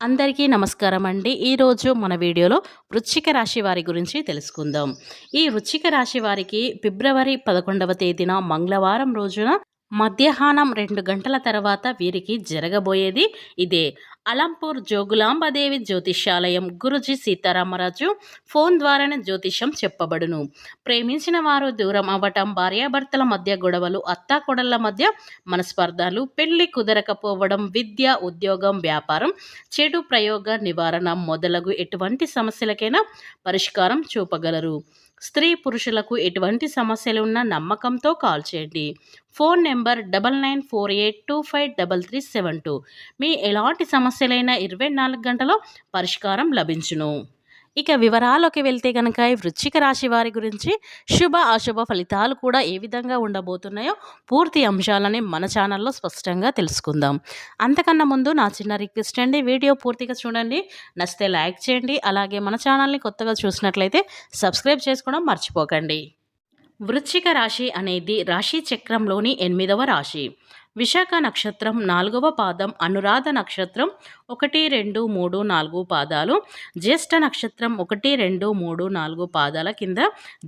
అందరికీ నమస్కారం అండి. ఈరోజు మన వీడియోలో వృశ్చిక రాశి వారి గురించి తెలుసుకుందాం. ఈ వృశ్చిక రాశి వారికి ఫిబ్రవరి పదకొండవ తేదీన మంగళవారం రోజున మధ్యాహ్నం రెండు గంటల తర్వాత వీరికి జరగబోయేది ఇదే. అలంపూర్ జోగులాంబదేవి జ్యోతిష్యాలయం గురుజీ సీతారామరాజు ఫోన్ ద్వారానే జ్యోతిష్యం చెప్పబడును. ప్రేమించిన వారు దూరం అవ్వటం భార్యాభర్తల మధ్య గొడవలు అత్తాకొడళ్ళ మధ్య మనస్పర్ధలు పెళ్ళి కుదరకపోవడం విద్య ఉద్యోగం వ్యాపారం చెడు ప్రయోగ నివారణ మొదలగు ఎటువంటి సమస్యలకైనా పరిష్కారం చూపగలరు. స్త్రీ పురుషులకు ఎటువంటి సమస్యలు ఉన్నా నమ్మకంతో కాల్ చేయండి. Phone number double nine four eight two five double three seven two. మీ ఎలాంటి సమస్యలైనా ఇరవై నాలుగు గంటలో పరిష్కారం లభించును. ఇక వివరాల్లోకి వెళ్తే కనుక ఈ వృశ్చిక రాశి వారి గురించి శుభ అశుభ ఫలితాలు కూడా ఏ విధంగా ఉండబోతున్నాయో పూర్తి అంశాలని మన ఛానల్లో స్పష్టంగా తెలుసుకుందాం. అంతకన్నా ముందు నా చిన్న రిక్వెస్ట్ అండి వీడియో పూర్తిగా చూడండి నచ్చితే లైక్ చేయండి అలాగే మన ఛానల్ని కొత్తగా చూసినట్లయితే సబ్స్క్రైబ్ చేసుకోవడం మర్చిపోకండి. వృశ్చిక రాశి అనేది రాశి చక్రంలోని ఎనిమిదవ రాశి. విశాఖ నక్షత్రం నాలుగవ పాదం అనురాధ నక్షత్రం ఒకటి రెండు మూడు నాలుగు పాదాలు. జ్యేష్ఠ నక్షత్రం ఒకటి రెండు మూడు నాలుగు పాదాల కింద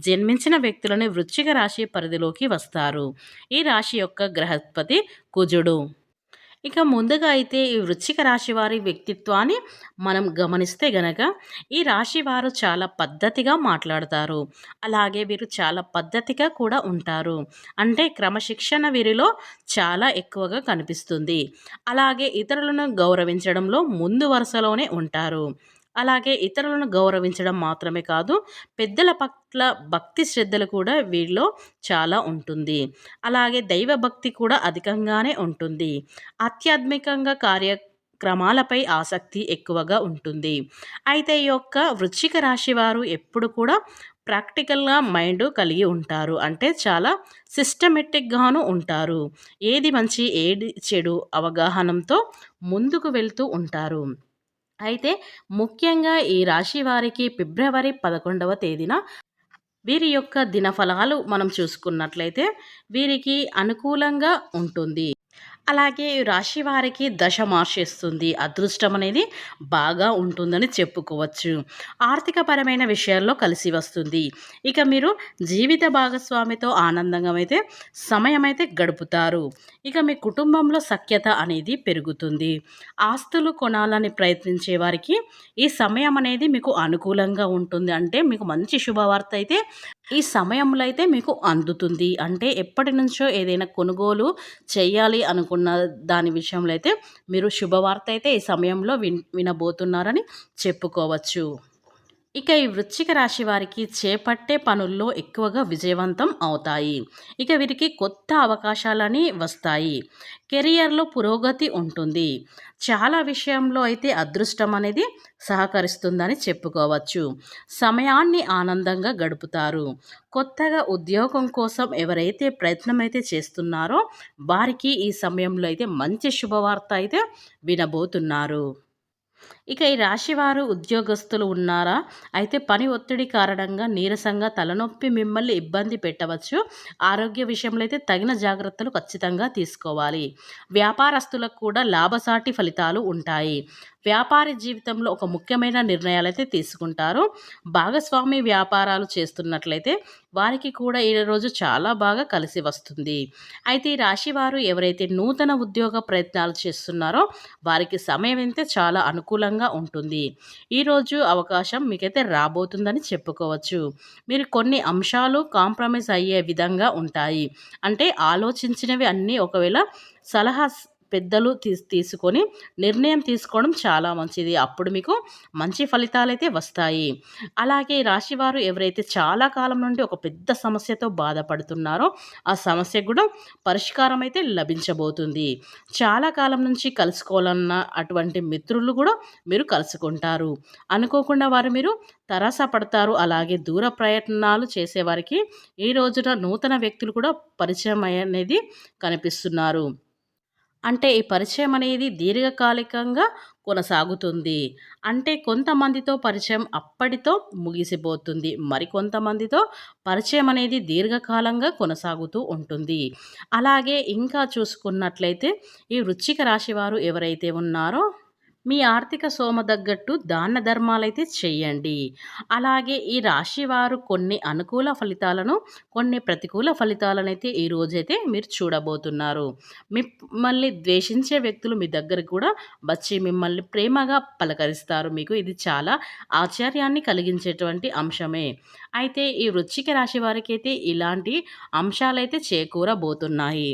జన్మించిన వ్యక్తులని వృశ్చిక రాశి పరిధిలోకి వస్తారు. ఈ రాశి యొక్క గ్రహస్పతి కుజుడు. ఇక ముందుగా అయితే ఈ వృశ్చిక రాశి వారి వ్యక్తిత్వాన్ని మనం గమనిస్తే గనక ఈ రాశి వారు చాలా పద్ధతిగా మాట్లాడతారు. అలాగే వీరు చాలా పద్ధతిగా కూడా ఉంటారు. అంటే క్రమశిక్షణ వీరిలో చాలా ఎక్కువగా కనిపిస్తుంది. అలాగే ఇతరులను గౌరవించడంలో ముందు వరుసలోనే ఉంటారు. అలాగే ఇతరులను గౌరవించడం మాత్రమే కాదు పెద్దల పట్ల భక్తి శ్రద్ధలు కూడా వీళ్ళలో చాలా ఉంటుంది. అలాగే దైవ భక్తి కూడా అధికంగానే ఉంటుంది. ఆధ్యాత్మికంగా కార్య క్రమాలపై ఆసక్తి ఎక్కువగా ఉంటుంది. అయితే ఈ యొక్క వృశ్చిక రాశి వారు ఎప్పుడు కూడా ప్రాక్టికల్గా మైండ్ కలిగి ఉంటారు. అంటే చాలా సిస్టమేటిక్గాను ఉంటారు. ఏది మంచి ఏది చెడు అవగాహనతో ముందుకు వెళ్తూ ఉంటారు. అయితే ముఖ్యంగా ఈ రాశి వారికి ఫిబ్రవరి పదకొండవ తేదీన వీరి యొక్క దినఫలాలు మనం చూసుకున్నట్లయితే వీరికి అనుకూలంగా ఉంటుంది. అలాగే రాశి వారికి దశ మార్చేస్తుంది. అదృష్టం అనేది బాగా ఉంటుందని చెప్పుకోవచ్చు. ఆర్థికపరమైన విషయాల్లో కలిసి వస్తుంది. ఇక మీరు జీవిత భాగస్వామితో ఆనందంగా అయితే సమయం అయితే గడుపుతారు. ఇక మీ కుటుంబంలో సఖ్యత అనేది పెరుగుతుంది. ఆస్తులు కొనాలని ప్రయత్నించే వారికి ఈ సమయం అనేది మీకు అనుకూలంగా ఉంటుంది. అంటే మీకు మంచి శుభవార్త అయితే ఈ సమయంలో అయితే మీకు అందుతుంది. అంటే ఎప్పటి నుంచో ఏదైనా కొనుగోలు చేయాలి అనుకున్న దాని విషయంలో అయితే మీరు శుభవార్త అయితే ఈ సమయంలో విన్ వినబోతున్నారని చెప్పుకోవచ్చు. ఇక ఈ వృశ్చిక రాశి వారికి చేపట్టే పనుల్లో ఎక్కువగా విజయవంతం అవుతాయి. ఇక వీరికి కొత్త అవకాశాలని వస్తాయి. కెరియర్లో పురోగతి ఉంటుంది. చాలా విషయంలో అయితే అదృష్టం అనేది సహకరిస్తుందని చెప్పుకోవచ్చు. సమయాన్ని ఆనందంగా గడుపుతారు. కొత్తగా ఉద్యోగం కోసం ఎవరైతే ప్రయత్నం అయితే చేస్తున్నారో వారికి ఈ సమయంలో అయితే మంచి శుభవార్త అయితే వినబోతున్నారు. ఇక ఈ రాశివారు ఉద్యోగస్తులు ఉన్నారా? అయితే పని ఒత్తిడి కారణంగా నీరసంగా తలనొప్పి మిమ్మల్ని ఇబ్బంది పెట్టవచ్చు. ఆరోగ్య విషయంలో అయితే తగిన జాగ్రత్తలు ఖచ్చితంగా తీసుకోవాలి. వ్యాపారస్తులకు కూడా లాభసాటి ఫలితాలు ఉంటాయి. వ్యాపార జీవితంలో ఒక ముఖ్యమైన నిర్ణయాలు అయితే తీసుకుంటారు. భాగస్వామి వ్యాపారాలు చేస్తున్నట్లయితే వారికి కూడా ఈ రోజు చాలా బాగా కలిసి వస్తుంది. అయితే ఈ రాశి వారు ఎవరైతే నూతన ఉద్యోగ ప్రయత్నాలు చేస్తున్నారో వారికి సమయం అయితే చాలా అనుకూలంగా ఉంటుంది. ఈరోజు అవకాశం మీకైతే రాబోతుందని చెప్పుకోవచ్చు. మీరు కొన్ని అంశాలు కాంప్రమైజ్ అయ్యే విధంగా ఉంటాయి. అంటే ఆలోచించినవి అన్నీ ఒకవేళ సలహా పెద్దలు తీ తీసుకొని నిర్ణయం తీసుకోవడం చాలా మంచిది. అప్పుడు మీకు మంచి ఫలితాలు అయితే వస్తాయి. అలాగే రాశివారు ఎవరైతే చాలా కాలం నుండి ఒక పెద్ద సమస్యతో బాధపడుతున్నారో ఆ సమస్య కూడా పరిష్కారం అయితే లభించబోతుంది. చాలా కాలం నుంచి కలుసుకోవాలన్న అటువంటి మిత్రులు కూడా మీరు కలుసుకుంటారు. అనుకోకుండా వారు మీరు తరాస పడతారు. అలాగే దూర ప్రయత్నాలు చేసేవారికి ఈ రోజున నూతన వ్యక్తులు కూడా పరిచయం అనేది కనిపిస్తున్నారు. అంటే ఈ పరిచయం అనేది దీర్ఘకాలికంగా కొనసాగుతుంది. అంటే కొంతమందితో పరిచయం అప్పటితో ముగిసిపోతుంది. మరికొంతమందితో పరిచయం అనేది దీర్ఘకాలంగా కొనసాగుతూ ఉంటుంది. అలాగే ఇంకా చూసుకున్నట్లయితే ఈ వృచ్చిక రాశి వారు ఎవరైతే ఉన్నారో మీ ఆర్థిక సోమ తగ్గట్టు దాన ధర్మాలైతే చెయ్యండి అలాగే ఈ రాశి వారు కొన్ని అనుకూల ఫలితాలను కొన్ని ప్రతికూల ఫలితాలను అయితే ఈ రోజైతే మీరు చూడబోతున్నారు. మిమ్మల్ని ద్వేషించే వ్యక్తులు మీ దగ్గర కూడా వచ్చి మిమ్మల్ని ప్రేమగా పలకరిస్తారు. మీకు ఇది చాలా ఆశ్చర్యాన్ని కలిగించేటువంటి అంశమే. అయితే ఈ వృచ్చిక రాశి వారికి అయితే ఇలాంటి అంశాలైతే చేకూరబోతున్నాయి.